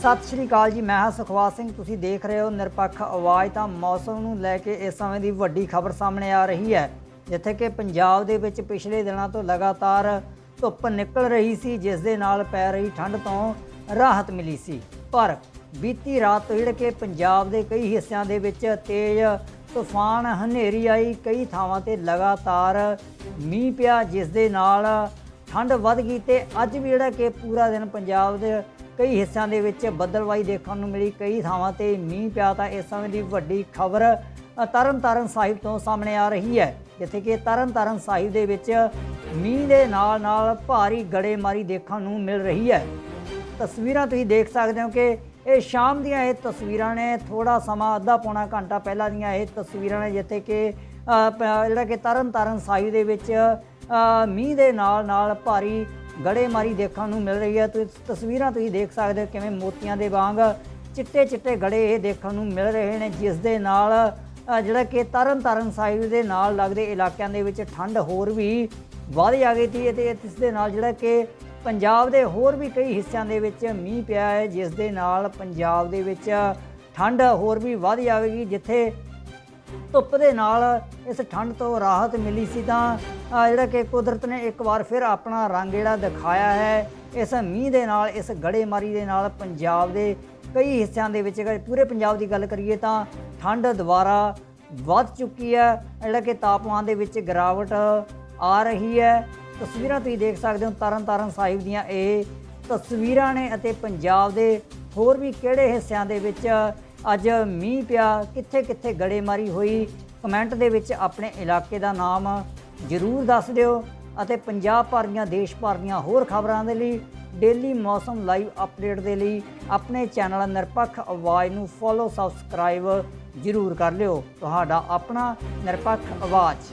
ਸਤਿ ਸ਼੍ਰੀ ਅਕਾਲ ਜੀ, ਮੈਂ ਹਾਂ ਸੁਖਵਾਸ ਸਿੰਘ। ਤੁਸੀਂ ਦੇਖ ਰਹੇ ਹੋ ਨਿਰਪੱਖ ਆਵਾਜ਼। ਤਾਂ ਮੌਸਮ ਨੂੰ ਲੈ ਕੇ ਇਸ ਸਮੇਂ ਦੀ ਵੱਡੀ ਖਬਰ ਸਾਹਮਣੇ ਆ ਰਹੀ ਹੈ, ਜਿੱਥੇ ਕਿ ਪੰਜਾਬ ਦੇ ਵਿੱਚ ਪਿਛਲੇ ਦਿਨਾਂ ਤੋਂ ਲਗਾਤਾਰ ਧੁੱਪ ਨਿਕਲ ਰਹੀ ਸੀ, ਜਿਸ ਦੇ ਨਾਲ ਪੈ ਰਹੀ ਠੰਡ ਤੋਂ ਰਾਹਤ ਮਿਲੀ ਸੀ। ਪਰ ਬੀਤੀ ਰਾਤ ਤੋਂ ਜਿਹੜੇ ਕਿ ਪੰਜਾਬ ਦੇ ਕਈ ਹਿੱਸਿਆਂ ਦੇ ਵਿੱਚ ਤੇਜ਼ ਤੂਫਾਨ, ਹਨੇਰੀ ਆਈ। ਕਈ ਥਾਵਾਂ ਤੇ ਲਗਾਤਾਰ ਮੀਂਹ ਪਿਆ, ਜਿਸ ਦੇ ਨਾਲ ਠੰਡ ਵੱਧ ਗਈ ਤੇ ਅੱਜ ਵੀ ਜਿਹੜਾ ਕਿ ਪੂਰਾ ਦਿਨ ਪੰਜਾਬ ਦੇ ਕਈ ਹਿੱਸਿਆਂ ਦੇ ਵਿੱਚ ਬੱਦਲਵਾਈ ਦੇਖਣ ਨੂੰ ਮਿਲੀ, ਕਈ ਥਾਵਾਂ ਤੇ ਮੀਂਹ ਪਿਆ ਤਾਂ ਇਸ ਸਮੇਂ ਦੀ ਵੱਡੀ ਖਬਰ ਤਰਨਤਾਰਨ ਸਾਹਿਬ ਤੋਂ ਸਾਹਮਣੇ ਆ ਰਹੀ ਹੈ, ਜਿੱਥੇ ਕਿ ਤਰਨਤਾਰਨ ਸਾਹਿਬ ਦੇ ਵਿੱਚ ਮੀਂਹ ਦੇ ਨਾਲ ਨਾਲ ਭਾਰੀ ਗੜੇਮਾਰੀ ਦੇਖਣ ਨੂੰ ਮਿਲ ਰਹੀ ਹੈ। ਤਸਵੀਰਾਂ ਤੁਸੀਂ ਦੇਖ ਸਕਦੇ ਹੋ ਕਿ ਇਹ ਸ਼ਾਮ ਦੀਆਂ ਇਹ ਤਸਵੀਰਾਂ ਨੇ ਥੋੜਾ ਸਮਾਂ ਅੱਧਾ ਪੌਣਾ ਘੰਟਾ ਪਹਿਲਾਂ ਦੀਆਂ ਇਹ ਤਸਵੀਰਾਂ ਨੇ, ਜਿੱਥੇ ਕਿ ਪ- ਜਿਹੜਾ ਕਿ ਤਰਨ ਤਾਰਨ ਸਾਹਿਬ ਦੇ ਵਿੱਚ ਮੀਂਹ ਦੇ ਨਾਲ ਨਾਲ ਭਾਰੀ ਗੜੇਮਾਰੀ ਦੇਖਣ ਨੂੰ ਮਿਲ ਰਹੀ ਹੈ। ਤੁਸੀਂ ਤਸਵੀਰਾਂ ਤੁਸੀਂ ਦੇਖ ਸਕਦੇ ਹੋ ਕਿਵੇਂ ਮੋਤੀਆਂ ਦੇ ਵਾਂਗ ਚਿੱਟੇ ਚਿੱਟੇ ਗੜੇ ਇਹ ਦੇਖਣ ਨੂੰ ਮਿਲ ਰਹੇ ਨੇ, ਜਿਸ ਦੇ ਨਾਲ ਜਿਹੜਾ ਕਿ ਤਰਨ ਤਾਰਨ ਸਾਹਿਬ ਦੇ ਨਾਲ ਲੱਗਦੇ ਇਲਾਕਿਆਂ ਦੇ ਵਿੱਚ ਠੰਡ ਹੋਰ ਵੀ ਵੱਧ ਜਾ ਗਈ ਸੀ ਤੇ ਇਸ ਦੇ ਨਾਲ ਜਿਹੜਾ ਕਿ ਪੰਜਾਬ ਦੇ ਹੋਰ ਵੀ ਕਈ ਹਿੱਸਿਆਂ ਦੇ ਵਿੱਚ ਮੀਂਹ ਪਿਆ ਹੈ, ਜਿਸ ਦੇ ਨਾਲ ਪੰਜਾਬ ਦੇ ਵਿੱਚ ਠੰਡ ਹੋਰ ਵੀ ਵੱਧ ਜਾਵੇਗੀ ਜਿੱਥੇ ਧੁੱਪ ਦੇ ਨਾਲ ਇਸ ਠੰਡ ਤੋਂ ਰਾਹਤ ਮਿਲੀ ਸੀ ਤਾਂ ਜਿਹੜਾ ਕਿ ਕੁਦਰਤ ਨੇ ਇੱਕ ਵਾਰ ਫਿਰ ਆਪਣਾ ਰੰਗ ਜਿਹੜਾ ਦਿਖਾਇਆ ਹੈ, ਇਸ ਮੀਂਹ ਦੇ ਨਾਲ, ਇਸ ਗੜੇਮਾਰੀ ਦੇ ਨਾਲ ਪੰਜਾਬ ਦੇ ਕਈ ਹਿੱਸਿਆਂ ਦੇ ਵਿੱਚ ਪੂਰੇ ਪੰਜਾਬ ਦੀ ਗੱਲ ਕਰੀਏ ਤਾਂ ਠੰਡ ਦੁਬਾਰਾ ਵੱਧ ਚੁੱਕੀ ਹੈ। ਜਿਹੜਾ ਕਿ ਤਾਪਮਾਨ ਦੇ ਵਿੱਚ ਗਿਰਾਵਟ ਆ ਰਹੀ ਹੈ। ਤਸਵੀਰਾਂ ਤੁਸੀਂ ਦੇਖ ਸਕਦੇ ਹੋ ਤਰਨ ਤਾਰਨ ਸਾਹਿਬ ਦੀਆਂ ਇਹ ਤਸਵੀਰਾਂ ਨੇ ਅਤੇ ਪੰਜਾਬ ਦੇ ਹੋਰ ਵੀ ਕਿਹੜੇ ਹਿੱਸਿਆਂ ਦੇ ਵਿੱਚ ਅੱਜ ਮੀਂਹ ਪਿਆ ਕਿੱਥੇ ਕਿੱਥੇ ਗੜੇਮਾਰੀ ਹੋਈ? ਕਮੈਂਟ ਦੇ ਵਿੱਚ ਆਪਣੇ ਇਲਾਕੇ ਦਾ ਨਾਮ ਜ਼ਰੂਰ ਦੱਸ ਦਿਓ ਅਤੇ ਪੰਜਾਬ ਭਰ ਦੀਆਂ, ਦੇਸ਼ ਭਰ ਦੀਆਂ ਹੋਰ ਖਬਰਾਂ ਦੇ ਲਈ ਡੇਲੀ ਮੌਸਮ ਲਾਈਵ ਅਪਡੇਟ ਦੇ ਲਈ ਆਪਣੇ ਚੈਨਲ ਨਿਰਪੱਖ ਆਵਾਜ਼ ਨੂੰ ਫੋਲੋ, ਸਬਸਕ੍ਰਾਈਬ ਜ਼ਰੂਰ ਕਰ ਲਿਓ। ਤੁਹਾਡਾ ਆਪਣਾ ਨਿਰਪੱਖ ਆਵਾਜ਼।